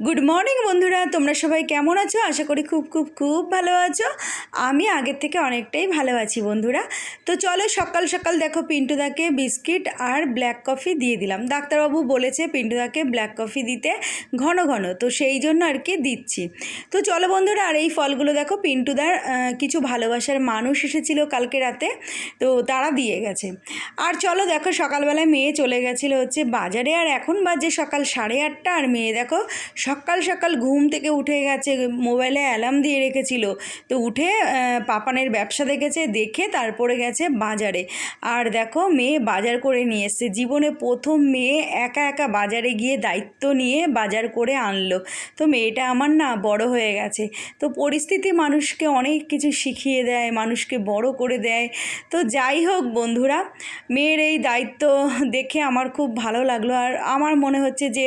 Good morning বন্ধুরা। তোমরা সবাই কেমন আছো? আশা করি খুব খুব খুব ভালো আছো। আমি আগের থেকে অনেকটাই ভালো আছি, বন্ধুরা। তো চলো সকাল সকাল দেখো পিন্টুদাকে বিস্কিট আর ব্ল্যাক কফি দিয়ে দিলাম। ডাক্তারবাবু বলেছে পিন্টুদাকে ব্ল্যাক কফি দিতে ঘন ঘন। তো সেই জন্য আর কি দিচ্ছি। তো চলো বন্ধুরা, আর এই ফলগুলো দেখো পিন্টুদার কিছু ভালোবাসার মানুষ এসেছিল কালকে রাতে। তো তারা দিয়ে গেছে। আর চলো দেখো, সকালবেলায় মেয়ে চলে গেছিল হচ্ছে বাজারে। আর এখন বাজে সকাল সাড়ে আটটা। আর মেয়ে দেখো সকাল সকাল ঘুম থেকে উঠে গেছে, মোবাইলে অ্যালার্ম দিয়ে রেখেছিল। তো উঠে পাপানের ব্যবসা দেখেছে, দেখে তারপরে গেছে বাজারে। আর দেখো, মেয়ে বাজার করে নিয়ে এসছে। জীবনে প্রথম মেয়ে একা একা বাজারে গিয়ে দায়িত্ব নিয়ে বাজার করে আনলো। তো মেয়েটা আমার না বড় হয়ে গেছে। তো পরিস্থিতি মানুষকে অনেক কিছু শিখিয়ে দেয়, মানুষকে বড় করে দেয়। তো যাই হোক বন্ধুরা, মেয়ের এই দায়িত্ব দেখে আমার খুব ভালো লাগল। আর আমার মনে হচ্ছে যে,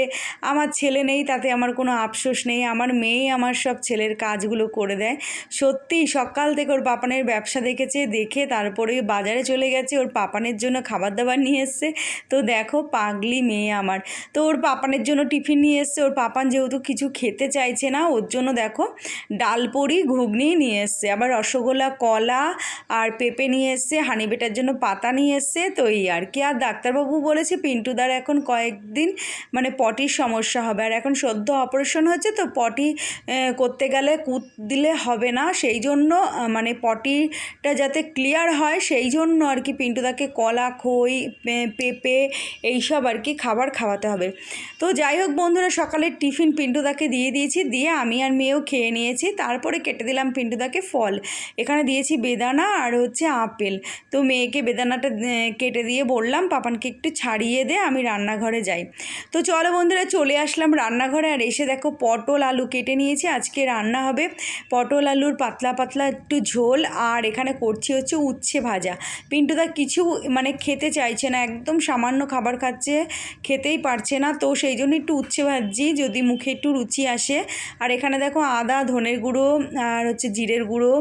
আমার ছেলে নেই, তাতে আমার কোনো আফসোস নেই, আমার মেয়েই আমার সব ছেলের কাজগুলো করে দেয়। সত্যি, সকাল থেকে ওর পাপানের ব্যবসা দেখেছে, দেখে তারপরে বাজারে চলে গেছে, ওর পাপানের জন্য খাবার দাবার নিয়ে এসছে। তো দেখো, পাগলি মেয়ে আমার। তো ওর পাপানের জন্য টিফিন নিয়ে এসছে, ওর পাপান যেহেতু কিছু খেতে চাইছে না, ওর জন্য দেখো ডালপুরি ঘুগনি নিয়ে এসছে। আবার রসগোল্লা, কলা আর পেঁপে নিয়ে এসছে, হানি বেটার জন্য পাতা নিয়ে এসছে। তো এই আর কি। আর ডাক্তারবাবু বলেছে, পিন্টুদার এখন কয়েকদিন মানে পটির সমস্যা হবে। আর এখন সদ্য অপারেশন হচ্ছে তো পটি করতে গেলে কুত দিলে হবে না। সেই জন্য মানে পটিটা যাতে ক্লিয়ার হয় সেই জন্য আর কি পিন্টুদাকে কলা, খই পেঁপে এইসব আর কি খাবার খাওয়াতে হবে। তো যাই হোক বন্ধুরা সকালের টিফিন পিন্টুদাকে দিয়ে দিয়েছি, দিয়ে আমি আর মেয়েও খেয়ে নিয়েছি। তারপরে কেটে দিলাম পিন্টুদাকে ফল। এখানে দিয়েছি বেদানা আর হচ্ছে আপেল। তো মেয়েকে বেদানাটা কেটে দিয়ে বললাম, পাপানকে একটু ছাড়িয়ে দে, আমি রান্নাঘরে যাই। তো চলো বন্ধুরা, চলে আসলাম রান্নাঘরে আর এসে দেখো পটল আলু কেটে নিয়েছি, আজকে রান্না হবে পটল আলুর পাতলা পাতলা একটু ঝোল, আর এখানে করছি হচ্ছে উচ্ছে ভাজা পিন্টুদা কিছু মানে খেতে চাইছে না, একদম সামান্য খাবার খাচ্ছে, খেতেই পারছে না, তো সেই জন্য একটু উচ্ছে ভাজি যদি মুখে একটু রুচি আসে আর এখানে দেখো আদা, ধনের গুঁড়ো, আর হচ্ছে জিরের গুঁড়ো,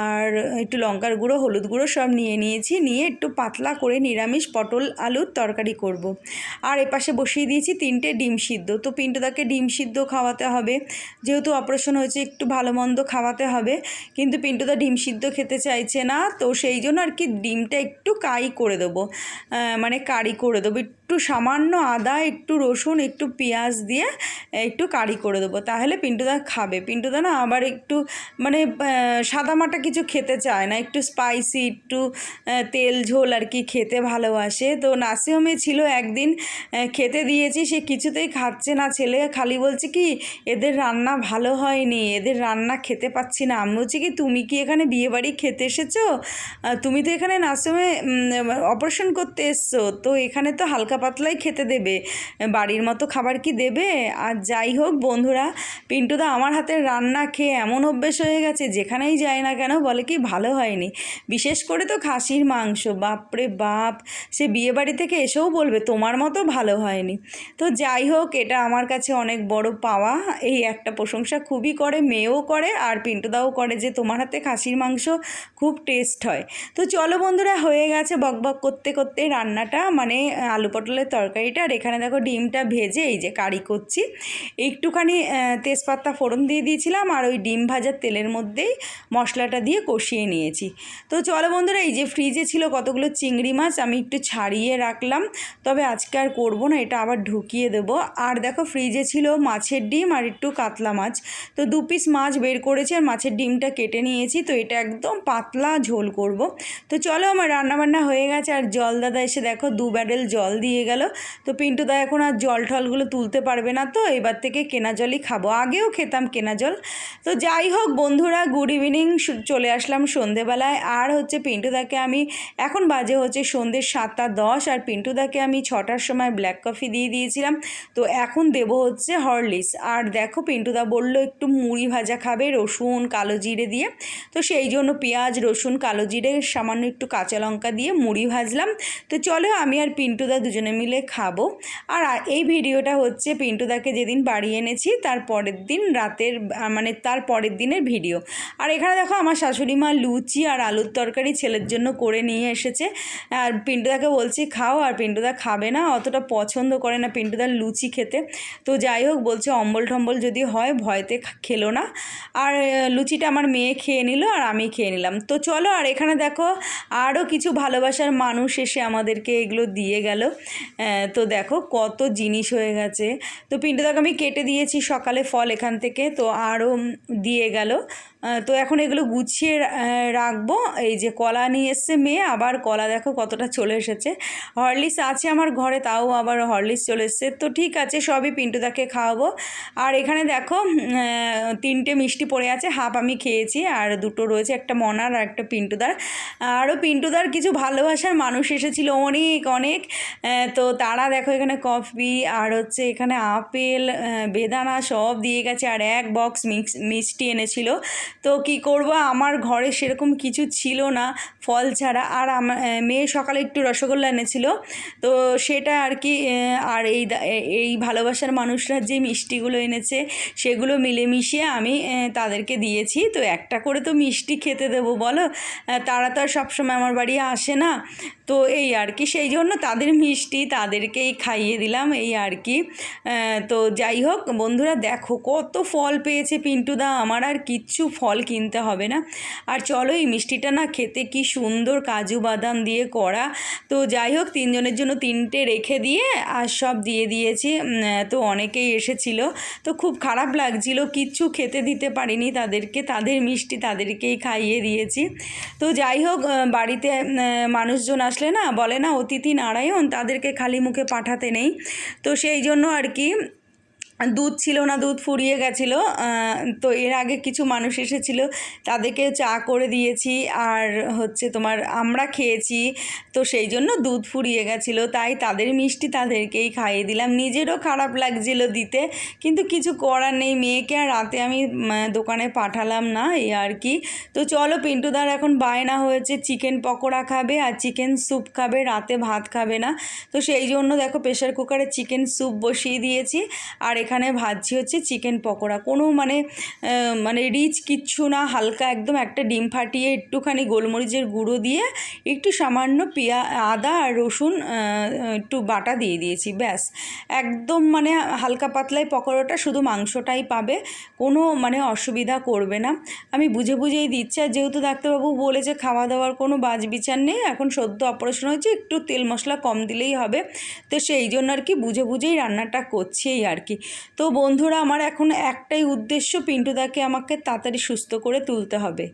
আর একটু লঙ্কার গুঁড়ো, হলুদ গুঁড়ো সব নিয়ে নিয়েছি, নিয়ে একটু পাতলা করে নিরামিষ পটল আলুর তরকারি করব। আর এপাশে বসিয়ে দিয়েছি তিনটে ডিম সিদ্ধ, তো পিন্টুদাকে ডিম সিদ্ধ খাওয়াতে হবে। যেহেতু অপারেশন হয়েছে, একটু ভালো মন্দ খাওয়াতে হবে। কিন্তু পিন্টুদা ডিম সিদ্ধ খেতে চাইছে না, তো সেই জন্য আর কি ডিমটা একটু কাই করে দেবো। মানে কারি করে দেবো একটু সামান্য আদা, একটু রসুন, একটু পেঁয়াজ দিয়ে একটু কারি করে দেবো। তাহলে পিন্টুদা খাবে। পিন্টুদা না আবার একটু মানে সাদামাটা কিছু খেতে চায় না। একটু স্পাইসি একটু তেল ঝোল আর কি খেতে ভালোবাসে। তো নাসিহমে ছিল একদিন খেতে দিয়েছি, সে কিছুতেই খাচ্ছে না। ছেলে খালি বলছে কি, এদের রান্না ভালো হয়নি, এদের রান্না খেতে পাচ্ছি না। আমি বলছি কি, তুমি কি এখানে বিয়েবাড়ি খেতে এসেছ? তুমি তো এখানে নাসিহমে অপারেশন করতে এসছো। তো এখানে তো হালকা পাতলাই খেতে দেবে। বাড়ির মতো খাবার কি দেবে? আর যাই হোক বন্ধুরা পিন্টুদা আমার হাতের রান্না খেয়ে এমন অভ্যেস হয়ে গেছে, যেখানেই যায় না কেন বলে কি ভালো হয়নি। বিশেষ করে তো খাসির মাংস, বাপরে বাপ, সে বিয়েবাড়ি থেকে এসেও বলবে তোমার মতো ভালো হয়নি। তো যাই হোক, এটা আমার কাছে অনেক বড় পাওয়া। এই একটা প্রশংসা খুবই করে, মেয়েও করে, আর পিন্টুদাও করে যে তোমার হাতে খাসির মাংস খুব টেস্ট হয়। তো চলো বন্ধুরা, হয়ে গেছে বক বক করতে করতে রান্নাটা মানে আলু পটলের তরকারিটা আর এখানে দেখো ডিমটা ভেজে এই যে কারি করছি। একটুখানি তেজপাতা ফোড়ন দিয়ে দিয়েছিলাম আর ওই ডিম ভাজার তেলের মধ্যেই মশলাটা দিয়ে কষিয়ে নিয়েছি। তো চলো বন্ধুরা, এই যে ফ্রিজে ছিল কতগুলো চিংড়ি মাছ আমি একটু ছাড়িয়ে রাখলাম, তবে আজকে আর করব না, এটা আবার ঢুকিয়ে দেবো। আর দেখো ফ্রিজে ছিল মাছের ডিম আর একটু কাতলা মাছ। তো দু পিস মাছ বের করেছি আর মাছের ডিমটা কেটে নিয়েছি, তো এটা একদম পাতলা ঝোল করব। তো চলো আমার রান্নাবান্না হয়ে গেছে, আর জল দাদা এসে দেখো দু ব্যারেল জল দিয়ে গেল। তো পিন্টুদা এখন আর জল টলগুলো তুলতে পারবে না তো। এবার থেকে কেনা জলই খাব। আগেও খেতাম কেনা জল। তো যাই হোক বন্ধুরা গুড ইভিনিং চলে আসলাম সন্ধেবেলায়। আর হচ্ছে পিন্টুদাকে আমি, এখন বাজে হচ্ছে সন্ধ্যে সাতটা দশ। আর পিন্টুদাকে আমি ছটার সময় ব্ল্যাক কফি দিয়ে দিয়েছিলাম। তো এখন দেবো হচ্ছে হরলিক্স আর দেখো পিন্টুদা বলল একটু মুড়ি ভাজা খাবে, রসুন, কালো জিরে দিয়ে। তো সেই জন্য পেঁয়াজ, রসুন, কালো জিরে, সামান্য একটু কাঁচা লঙ্কা দিয়ে মুড়ি ভাজলাম। তো চলো আমি আর পিন্টুদা দুজনে তিনজনে মিলে খাব। আর এই ভিডিওটা হচ্ছে পিন্টুদাকে যেদিন বাড়ি এনেছি, তার পরের দিন রাতের মানে তার পরের দিনের ভিডিও। আর এখানে দেখো আমার শাশুড়ি মা লুচি আর আলুর তরকারি ছেলের জন্য করে নিয়ে এসেছে। আর পিন্টুদাকে বলছি, খাও। আর পিন্টুদা খাবে না, অতটা পছন্দ করে না পিন্টুদার লুচি খেতে। তো যাই হোক, বলছে অম্বল টম্বল যদি হয়, ভয়তে খেলো না। আর লুচিটা আমার মেয়ে খেয়ে নিল আর আমি খেয়ে নিলাম। তো চলো, আর এখানে দেখো আরও কিছু ভালোবাসার মানুষ এসে আমাদেরকে এগুলো দিয়ে গেল। তো দেখো কত জিনিস হয়ে গেছে। তো পিন্টুদাকে আমি কেটে দিয়েছি সকালে ফল এখান থেকে, তো আরও দিয়ে গেল। তো এখন এগুলো গুছিয়ে রাখব। এই যে কলা নিয়ে এসছে মেয়ে, আবার কলা দেখো কতটা চলে এসেছে। হরলিক্স আছে আমার ঘরে, তাও আবার হরলিক্স চলে এসছে। তো ঠিক আছে, সবই পিন্টুদাকে খাওয়াবো। আর এখানে দেখো তিনটে মিষ্টি পড়ে আছে, হাফ আমি খেয়েছি, আর দুটো রয়েছে, একটা মনার আর একটা পিন্টুদার। আরও পিন্টুদার কিছু ভালোবাসার মানুষ এসেছিল, অনেক অনেক। তো তারা দেখো এখানে কফি, আর হচ্ছে এখানে আপেল বেদানা সব দিয়ে গেছে, আর এক বক্স মিক্স, মিষ্টি এনেছিল। তো কি করব? আমার ঘরে সেরকম কিছু ছিল না, ফল ছাড়া। আর আমার মেয়ে সকালে একটু রসগোল্লা এনেছিল। তো সেটা আর কি আর এই এই ভালোবাসার মানুষরা যে মিষ্টিগুলো এনেছে, সেগুলো মিলেমিশিয়ে আমি তাদেরকে দিয়েছি। তো একটা করে তো মিষ্টি খেতে দেবো, বলো? তারা তো আর সবসময় আমার বাড়ি আসে না। তো এই আর কি, সেই জন্য তাদের মিষ্টি তাদেরকেই খাইয়ে দিলাম, এই আর কি। তো যাই হোক, বন্ধুরা দেখো কত ফল পেয়েছে পিন্টুদা। আমার আর কিচ্ছু ফল কিনতে হবে না। আর চলো এই মিষ্টিটা না খেতে কি সুন্দর কাজু বাদাম দিয়ে করা। তো যাই হোক, তিনজনের জন্য তিনটে রেখে দিয়ে আর সব দিয়ে দিয়েছি। তো অনেকেই এসেছিল। তো খুব খারাপ লাগছিল, কিচ্ছু খেতে দিতে পারিনি তাদেরকে। তাদের মিষ্টি তাদেরকেই খাইয়ে দিয়েছি। তো যাই হোক বাড়িতে মানুষজন আসলে না বলে না, অতিথি নারায়ণ, তাদেরকে খালি মুখে পাঠাতে নেই। তো সেই জন্য আর কি দুধ ছিল না, দুধ ফুরিয়ে গেছিল তো এর আগে কিছু মানুষ এসেছিল, তাদেরকে চা করে দিয়েছি, আর হচ্ছে তোমার আমরা খেয়েছি, তো সেই জন্য দুধ ফুরিয়ে গেছিল, তাই তাদের মিষ্টি তাদেরকেই খাইয়ে দিলাম। নিজেরও খারাপ লাগছিল দিতে, কিন্তু কিছু করার নেই, মেয়েকে আর রাতে আমি দোকানে পাঠালাম না এই আর কি। তো চলো পিন্টুদার এখন বায়না হয়েছে, চিকেন পকোড়া খাবে আর চিকেন স্যুপ খাবে, রাতে ভাত খাবে না। তো সেই জন্য দেখো প্রেশার কুকারে চিকেন স্যুপ বসিয়ে দিয়েছি, আর এখানে ভাজছি হচ্ছে চিকেন পকোড়া। কোনো মানে মানে রিচ কিচ্ছু না, হালকা একদম একটা ডিম ফাটিয়ে একটুখানি গোলমরিচের গুঁড়ো দিয়ে একটু সামান্য পেঁয়া, আদা আর রসুন একটু বাটা দিয়ে দিয়েছি, ব্যাস। একদম মানে হালকা পাতলাই পকোড়াটা শুধু মাংসটাই পাবে, কোনো মানে অসুবিধা করবে না। আমি বুঝে বুঝেই দিচ্ছি, আর যেহেতু ডাক্তারবাবু বলেছে খাওয়া দাওয়ার কোনো বাজ বিচার নেই, এখন সদ্য অপারেশন হয়েছে, একটু তেল মশলা কম দিলেই হবে। তো সেই জন্য আর কি বুঝে বুঝেই রান্নাটা করছি আর কি। তো বন্ধুরা আমার এখন একটাই উদ্দেশ্য পিন্টুদাকে আমাকে তাড়াতাড়ি সুস্থ করে তুলতে হবে।